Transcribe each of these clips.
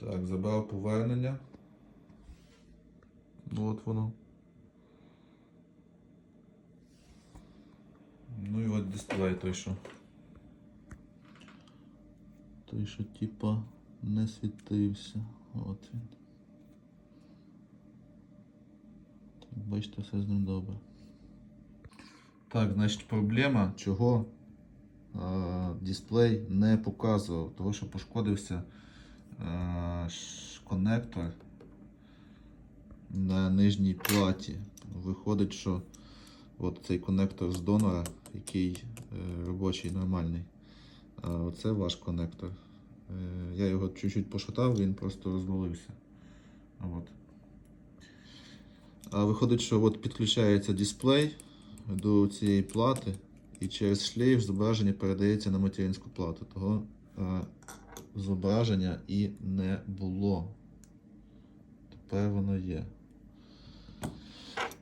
Так, забрав повернення. Ну, От воно. Ну і от дисплей той, що. Той, що типа не світився. От він. Так, бачите, все з ним добре. Так, значить, проблема, чого е, дисплей не показував, того що пошкодився е, конектор на нижній платі. Виходить, що от цей конектор з донора, який е, робочий, нормальний. А оце ваш конектор. Е, я його чуть-чуть пошатав, він просто розвалився. От. А виходить, що от підключається дисплей до цієї плати, і через шлейф зображення передається на материнську плату. Того е, зображення і не було. Тепер воно є.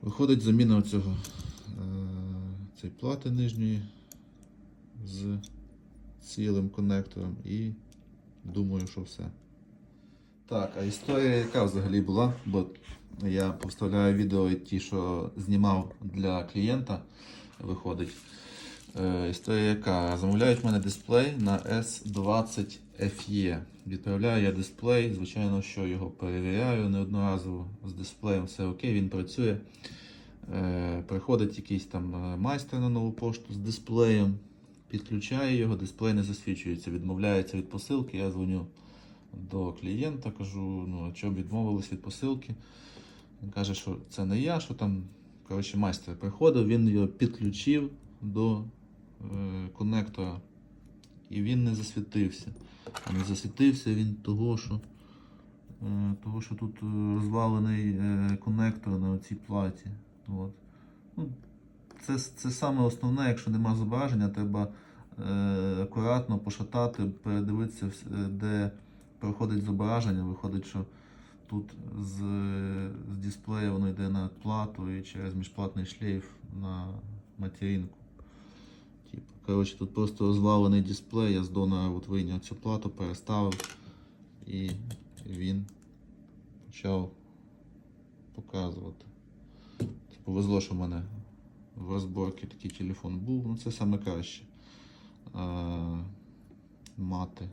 Виходить заміна цього е, цієї плати нижньої з цілим конектором і думаю, що все. Так, а історія яка взагалі була? Бо я поставляю відео ті, що знімав для клієнта, виходить. Е, історія яка? Замовляють в мене дисплей на S20 FE. Відправляю я дисплей, звичайно, що його перевіряю неодноразово з дисплеєм, все окей, він працює. Е, приходить якийсь там е, майстер на нову пошту з дисплеєм, підключає його, дисплей не засвічується, відмовляється від посилки. Я дзвоню до клієнта, кажу, ну, чого відмовились від посилки. Він каже, що це не я, що там коротше, майстер приходив, він його підключив до е, конектора і він не засвітився. А не засвітився він того, що, е, того, що тут е, розвалений конектор на цій платі. От. Ну, це, це саме основне, якщо нема зображення, треба е, акуратно пошатати, передивитися, де проходить зображення. Виходить, що тут з, з дисплея воно йде на плату і через міжплатний шлейф на материнку. Типу, коротше, тут просто розвалений дисплей, я з донора от вийняв цю плату, переставив і він почав показувати. Типу повезло, що в мене в розборці такий телефон був, ну це саме краще. А, мати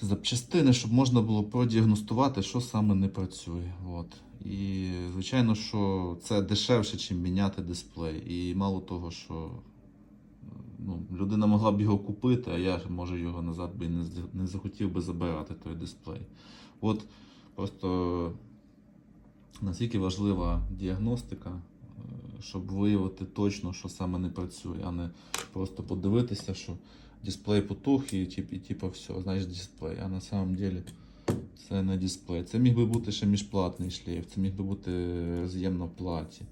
запчастини, щоб можна було продіагностувати, що саме не працює. От. І звичайно, що це дешевше, ніж міняти дисплей. І мало того, що ну, людина могла б його купити, а я може його назад би не, захотів би забирати той дисплей. От просто наскільки важлива діагностика, е, щоб виявити точно, що саме не працює, а не просто подивитися, що дисплей потух і, тип, і типу все, значить дисплей. А на самом деле це не дисплей. Це міг би бути ще міжплатний шлейф, це міг би бути роз'єм на платі.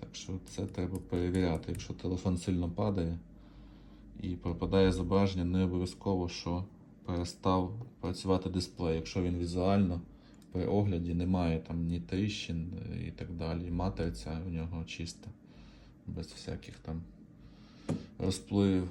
Так що це треба перевіряти. Якщо телефон сильно падає і пропадає зображення, не обов'язково, що перестав працювати дисплей. Якщо він візуально при огляді немає там ні тріщин і так далі. Матриця у нього чиста, без всяких там розпливів.